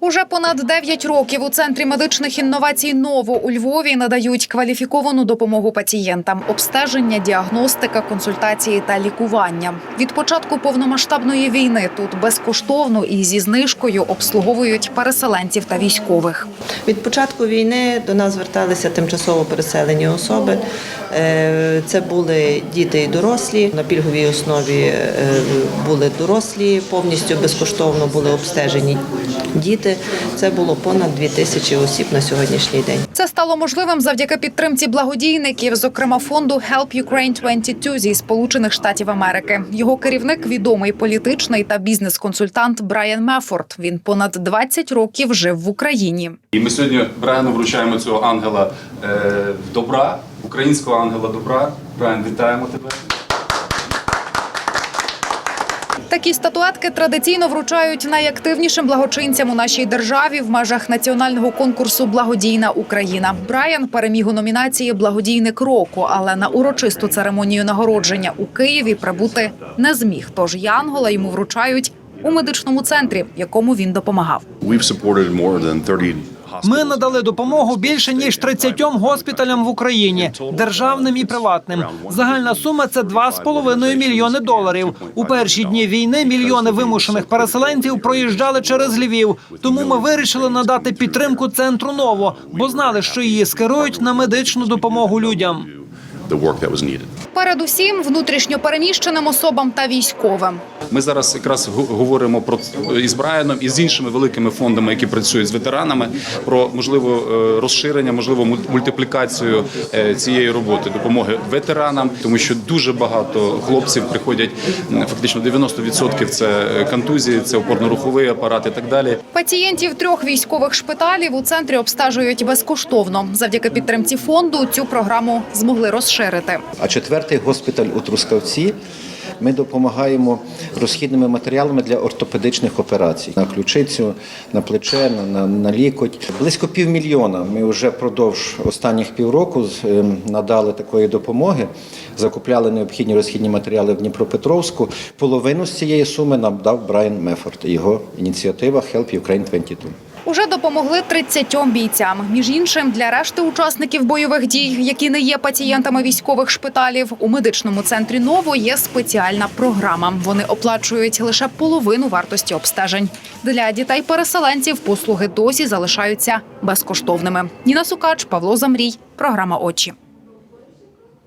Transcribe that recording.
Уже понад 9 років у центрі медичних інновацій Ново у Львові надають кваліфіковану допомогу пацієнтам: обстеження, діагностика, консультації та лікування. Від початку повномасштабної війни тут безкоштовно і зі знижкою обслуговують переселенців та військових. Від початку війни до нас зверталися тимчасово переселені особи. Е, Це були діти і дорослі. На пільговій основі е, були дорослі, повністю безкоштовно були обстежені діти. Це було понад 2 тисячі осіб на сьогоднішній день. Це стало можливим завдяки підтримці благодійників, зокрема фонду Help Ukraine 22 зі Сполучених Штатів Америки. Його керівник відомий політичний та бізнес-консультант Брайан Мефорд. Він понад 20 років жив в Україні. І ми сьогодні Брайану вручаємо цього ангела е, добра, українського ангела добра. Брайан, вітаємо тебе. Такі статуетки традиційно вручають найактивнішим благочинцям у нашій державі в межах національного конкурсу Благодійна Україна. Брайан переміг у номінації Благодійник року, але на урочисту церемонію нагородження у Києві прибути не зміг. Тож Янгола йому вручають у медичному центрі, якому він допомагав. We've supported more than 30 Ми надали допомогу більше ніж 30 госпіталям в Україні, державним і приватним. Загальна сума це 2,5 мільйони доларів. У перші дні війни мільйони вимушених переселенців проїжджали через Львів. Тому ми вирішили надати підтримку центру ново, бо знали, що її скерують на медичну допомогу людям. The work that was needed. Передусім внутрішньо переміщеним особам та військовим. Ми зараз якраз говоримо про із Брайаном і з іншими великими фондами, які працюють з ветеранами, про можливо е, розширення, можливо, мультиплікацію е, цієї роботи, допомоги ветеранам, тому що дуже багато хлопців приходять фактично 90% це е, контузії, це опорно-руховий апарат і так далі. Пацієнтів трьох військових шпиталів у центрі обстежують безкоштовно. Завдяки підтримці фонду цю програму змогли розширити. А четвертий госпіталь у Трускавці. Ми допомагаємо розхідними матеріалами для ортопедичних операцій на ключицю, на плече, на, на, на лікоть. Близько півмільйона. Ми вже впродовж останніх півроку ем, надали такої допомоги, закупляли необхідні розхідні матеріали в Дніпропетровську. Половину з цієї суми нам дав Брайан Мефорд. Його ініціатива Help Ukraine 22. Уже допомогли 30 бійцям. Між іншим, для решти учасників бойових дій, які не є пацієнтами військових шпиталів, у медичному центрі Ново є спеціальна програма. Вони оплачують лише половину вартості обстежень. Для дітей-переселенців послуги досі залишаються безкоштовними. Ніна Сукач, Павло Замрій, програма Очі.